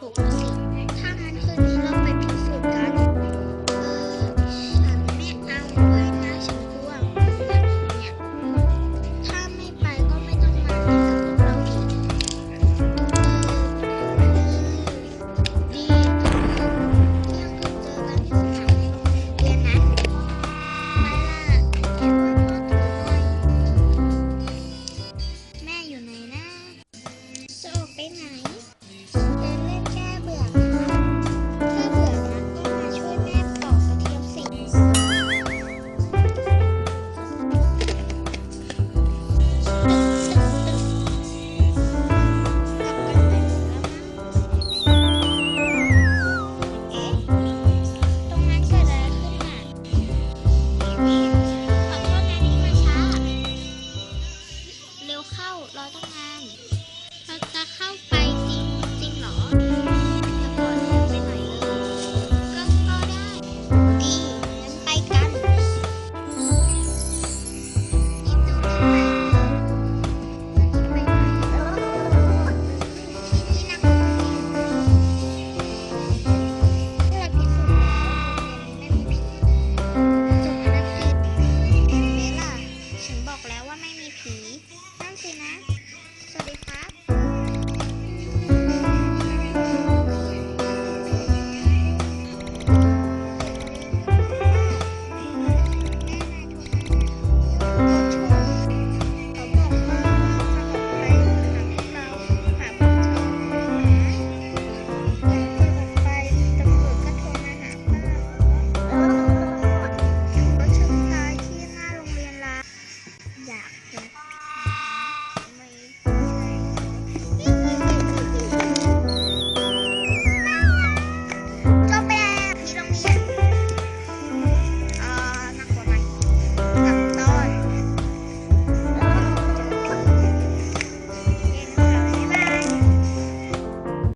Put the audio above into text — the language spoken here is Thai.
หกสิถ้างั้นคืนนี้เราไปพิสูจน์กัน เข้ารอตั้งนานเราจะเข้าไป 음